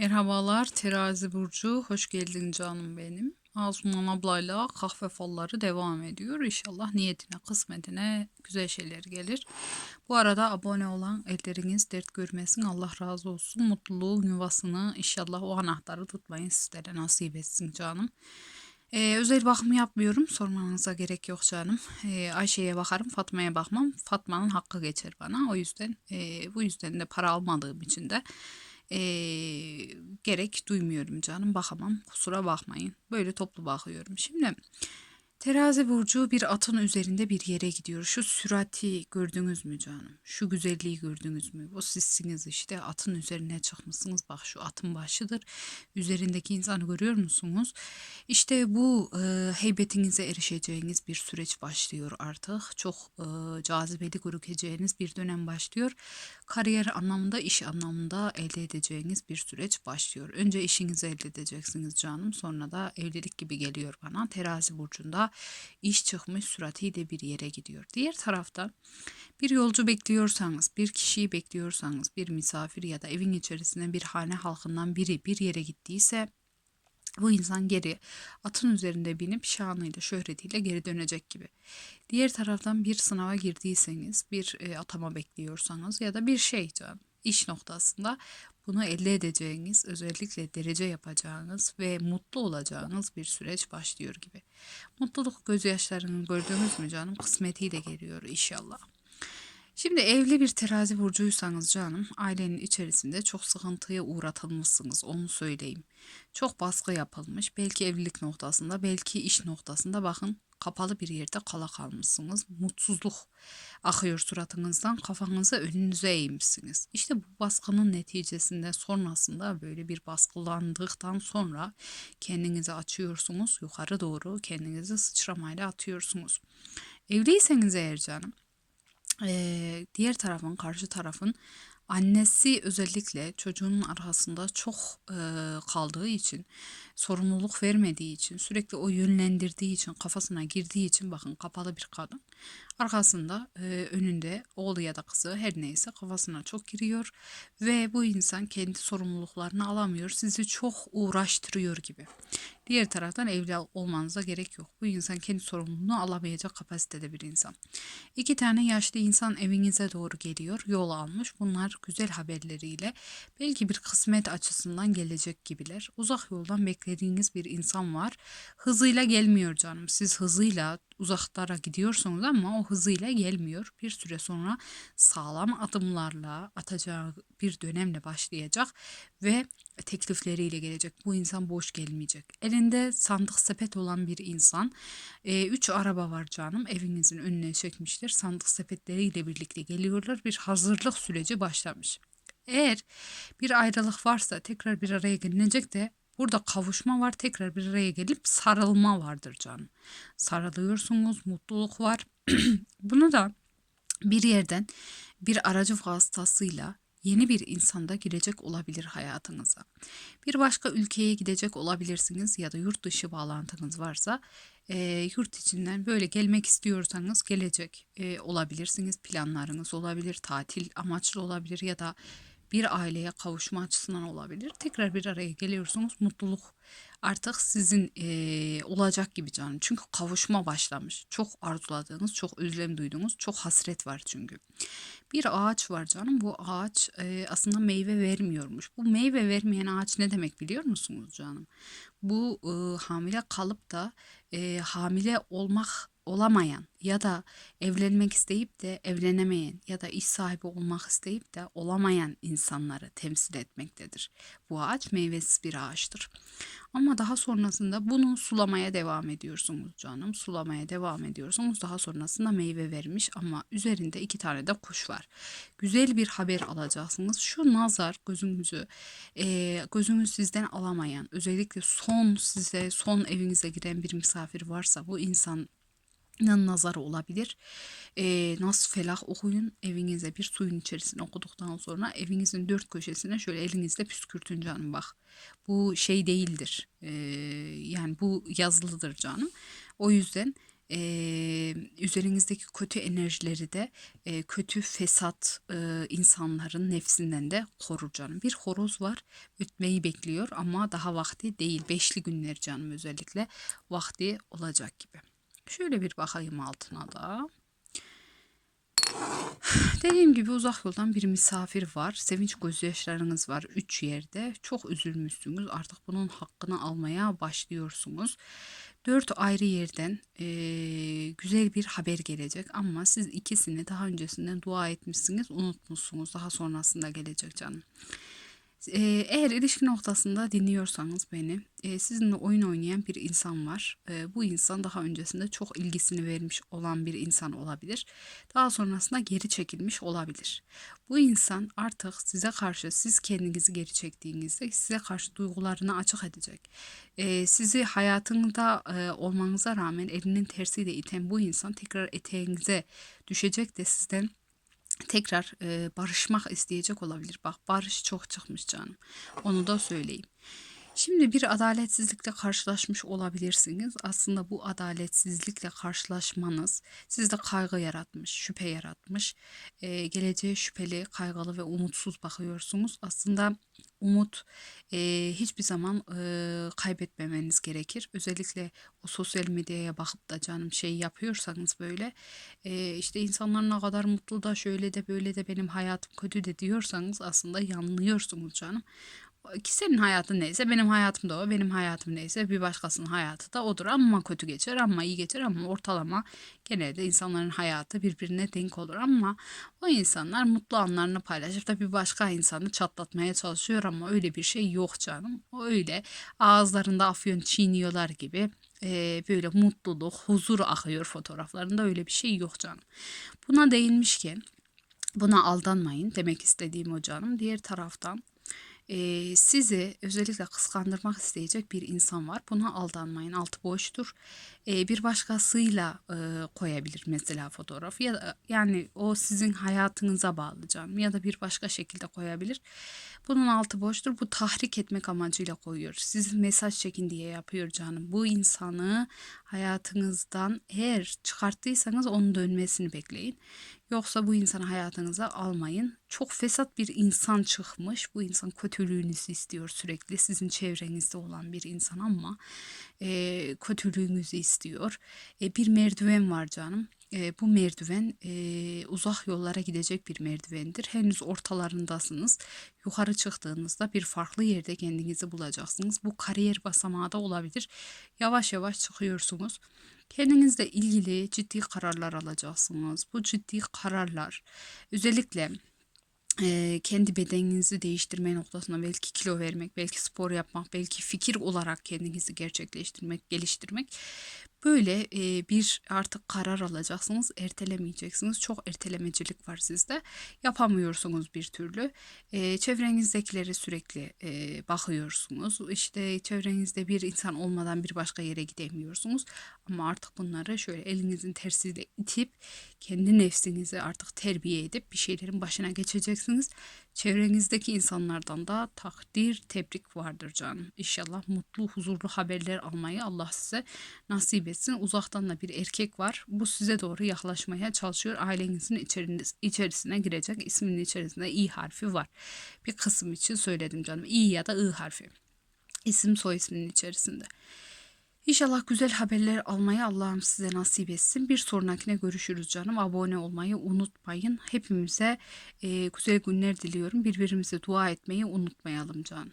Merhabalar Terazi Burcu, hoş geldin canım benim. Asuman ablayla kahve falları devam ediyor. İnşallah niyetine, kısmetine güzel şeyler gelir. Bu arada abone olan elleriniz dert görmesin. Allah razı olsun. Mutluluğun yuvasını inşallah o anahtarı tutmayın sizlere nasip etsin canım. Ee, özel bakım yapmıyorum. Sormanıza gerek yok canım. Ee, Ayşe'ye bakarım, Fatma'ya bakmam. Fatma'nın hakkı geçer bana. O yüzden e, bu yüzden de para almadığım için de e, gerek duymuyorum canım. Bakamam. Kusura bakmayın. Böyle toplu bakıyorum. Şimdi Terazi burcu bir atın üzerinde bir yere gidiyor. Şu sürati gördünüz mü canım? Şu güzelliği gördünüz mü? O sizsiniz işte atın üzerine çıkmışsınız. Bak şu atın başıdır. Üzerindeki insanı görüyor musunuz? İşte bu e, heybetinize erişeceğiniz bir süreç başlıyor artık. Çok e, cazibeli görükeceğiniz bir dönem başlıyor. Kariyer anlamında, iş anlamında elde edeceğiniz bir süreç başlıyor. Önce işinizi elde edeceksiniz canım. Sonra da evlilik gibi geliyor bana. Terazi burcunda iş çıkmış süratiyle bir yere gidiyor. Diğer tarafta bir yolcu bekliyorsanız, bir kişiyi bekliyorsanız, bir misafir ya da evin içerisinde bir hane halkından biri bir yere gittiyse bu insan geri atın üzerinde binip şanıyla şöhretiyle geri dönecek gibi. Diğer taraftan bir sınava girdiyseniz, bir e, atama bekliyorsanız ya da bir şey iş noktasında bunu elde edeceğiniz, özellikle derece yapacağınız ve mutlu olacağınız bir süreç başlıyor gibi. Mutluluk gözyaşlarını gördüğünüz mü canım kısmetiyle geliyor inşallah. Şimdi evli bir terazi burcuysanız canım ailenin içerisinde çok sıkıntıya uğratılmışsınız onu söyleyeyim. Çok baskı yapılmış belki evlilik noktasında belki iş noktasında bakın kapalı bir yerde kala kalmışsınız. Mutsuzluk akıyor suratınızdan kafanızı önünüze eğmişsiniz. İşte bu baskının neticesinde sonrasında böyle bir baskılandıktan sonra kendinizi açıyorsunuz yukarı doğru kendinizi sıçramayla atıyorsunuz. Evliyseniz eğer canım diğer tarafın, karşı tarafın annesi özellikle çocuğunun arkasında çok kaldığı için, sorumluluk vermediği için, sürekli o yönlendirdiği için, kafasına girdiği için bakın kapalı bir kadın. Arkasında eee, önünde oğlu ya da kızı her neyse kafasına çok giriyor ve bu insan kendi sorumluluklarını alamıyor. Sizi çok uğraştırıyor gibi. Diğer taraftan evli olmanıza gerek yok. Bu insan kendi sorumluluğunu alamayacak kapasitede bir insan. İki tane yaşlı insan evinize doğru geliyor. Yol almış. Bunlar güzel haberleriyle belki bir kısmet açısından gelecek gibiler. Uzak yoldan beklediğiniz bir insan var. Hızıyla gelmiyor canım. Siz hızıyla uzaklara gidiyorsunuz ama o hızıyla gelmiyor. Bir süre sonra sağlam adımlarla atacağı bir dönemle başlayacak ve teklifleriyle gelecek. Bu insan boş gelmeyecek. Elinde sandık sepet olan bir insan. E, üç araba var canım. Evinizin önüne çekmiştir. Sandık sepetleriyle birlikte geliyorlar. Bir hazırlık süreci başlamış. Eğer bir ayrılık varsa tekrar bir araya gelinecek de Burada kavuşma var, tekrar bir araya gelip sarılma vardır canım. Sarılıyorsunuz, mutluluk var. Bunu da bir yerden bir aracı vasıtasıyla yeni bir insanda girecek olabilir hayatınıza. Bir başka ülkeye gidecek olabilirsiniz ya da yurt dışı bağlantınız varsa e, yurt içinden böyle gelmek istiyorsanız gelecek e, olabilirsiniz. Planlarınız olabilir, tatil amaçlı olabilir ya da bir aileye kavuşma açısından olabilir. Tekrar bir araya geliyorsunuz. Mutluluk artık sizin e, olacak gibi canım. Çünkü kavuşma başlamış. Çok arzuladığınız, çok özlem duyduğunuz, çok hasret var çünkü. Bir ağaç var canım. Bu ağaç e, aslında meyve vermiyormuş. Bu meyve vermeyen ağaç ne demek biliyor musunuz canım? Bu e, hamile kalıp da e, hamile olmak olamayan ya da evlenmek isteyip de evlenemeyen ya da iş sahibi olmak isteyip de olamayan insanları temsil etmektedir. Bu ağaç meyvesiz bir ağaçtır. Ama daha sonrasında bunu sulamaya devam ediyorsunuz canım. Sulamaya devam ediyorsunuz. Daha sonrasında meyve vermiş ama üzerinde iki tane de kuş var. Güzel bir haber alacaksınız. Şu nazar gözünüzü e, gözünüz sizden alamayan özellikle son size son evinize giren bir misafir varsa bu insan nazarı olabilir. E, Nas Felah okuyun evinize bir suyun içerisine okuduktan sonra evinizin dört köşesine şöyle elinizle püskürtün canım bak. Bu şey değildir. E, yani bu yazılıdır canım. O yüzden eee, üzerinizdeki kötü enerjileri de eee, kötü fesat eee, insanların nefsinden de korur canım. Bir horoz var ötmeyi bekliyor ama daha vakti değil. Beşli günler canım özellikle vakti olacak gibi. Şöyle bir bakayım altına da. Dediğim gibi uzak yoldan bir misafir var. Sevinç gözyaşlarınız var üç yerde. Çok üzülmüşsünüz. Artık bunun hakkını almaya başlıyorsunuz. Dört ayrı yerden eee, güzel bir haber gelecek ama siz ikisini daha öncesinden dua etmişsiniz, unutmuşsunuz. Daha sonrasında gelecek canım. Eee, eğer ilişki noktasında dinliyorsanız beni, eee, sizinle oyun oynayan bir insan var. Eee, bu insan daha öncesinde çok ilgisini vermiş olan bir insan olabilir. Daha sonrasında geri çekilmiş olabilir. Bu insan artık size karşı siz kendinizi geri çektiğinizde size karşı duygularını açık edecek. Eee, sizi hayatında eee, olmanıza rağmen elinin tersiyle iten bu insan tekrar eteğinize düşecek de sizden tekrar e, barışmak isteyecek olabilir. Bak barış çok çıkmış canım. Onu da söyleyeyim. Şimdi bir adaletsizlikle karşılaşmış olabilirsiniz. Aslında bu adaletsizlikle karşılaşmanız sizde kaygı yaratmış, şüphe yaratmış. E, geleceğe şüpheli, kaygılı ve umutsuz bakıyorsunuz. Aslında umut e, hiçbir zaman e, kaybetmemeniz gerekir. Özellikle o sosyal medyaya bakıp da canım şey yapıyorsanız böyle e, işte insanlar ne kadar mutlu da şöyle de böyle de benim hayatım kötü de diyorsanız aslında yanılıyorsunuz canım. Ki senin hayatın neyse benim hayatım da o, benim hayatım neyse bir başkasının hayatı da odur. Ama kötü geçer ama iyi geçer ama ortalama genelde insanların hayatı birbirine denk olur. Ama o insanlar mutlu anlarını paylaşıp da bir başka insanı çatlatmaya çalışıyor ama öyle bir şey yok canım. O öyle ağızlarında afyon çiğniyorlar gibi e, böyle mutluluk, huzur akıyor fotoğraflarında öyle bir şey yok canım. Buna değinmişken buna aldanmayın demek istediğim o canım. Diğer taraftan Eee, sizi özellikle kıskandırmak isteyecek bir insan var. Buna aldanmayın. Altı boştur. Eee, bir başkasıyla eee, koyabilir mesela fotoğrafı ya da yani o sizin hayatınıza bağlı canım ya da bir başka şekilde koyabilir. Bunun altı boştur. Bu tahrik etmek amacıyla koyuyor. Sizin mesaj çekin diye yapıyor canım. Bu insanı hayatınızdan eğer çıkarttıysanız onun dönmesini bekleyin. Yoksa bu insanı hayatınıza almayın. Çok fesat bir insan çıkmış. Bu insan kötülüğünüzü istiyor sürekli. Sizin çevrenizde olan bir insan ama e, kötülüğünüzü istiyor. E, bir merdiven var canım. E, bu merdiven e, uzak yollara gidecek bir merdivendir. Henüz ortalarındasınız. Yukarı çıktığınızda bir farklı yerde kendinizi bulacaksınız. Bu kariyer basamağı da olabilir. Yavaş yavaş çıkıyorsunuz. Kendinizle ilgili ciddi kararlar alacaksınız. Bu ciddi kararlar özellikle eee, kendi bedeninizi değiştirme noktasında belki kilo vermek, belki spor yapmak, belki fikir olarak kendinizi gerçekleştirmek, geliştirmek. Böyle eee, bir artık karar alacaksınız, ertelemeyeceksiniz. Çok ertelemecilik var sizde. Yapamıyorsunuz bir türlü. Eee çevrenizdekileri sürekli eee, bakıyorsunuz. İşte çevrenizde bir insan olmadan bir başka yere gidemiyorsunuz. Ama artık bunları şöyle elinizin tersiyle itip kendi nefsinizi artık terbiye edip bir şeylerin başına geçeceksiniz. Çevrenizdeki insanlardan da takdir, tebrik vardır canım. İnşallah mutlu, huzurlu haberler almayı Allah size nasip etsin. Uzaktan da bir erkek var. Bu size doğru yaklaşmaya çalışıyor. Ailenizin içerisine girecek. İsminin içerisinde i harfi var. Bir kısım için söyledim canım. i ya da i harfi. İsim soy isminin içerisinde. İnşallah güzel haberler almayı Allah'ım size nasip etsin. Bir sonrakine görüşürüz canım. Abone olmayı unutmayın. Hepimize e, güzel günler diliyorum. Birbirimize dua etmeyi unutmayalım canım.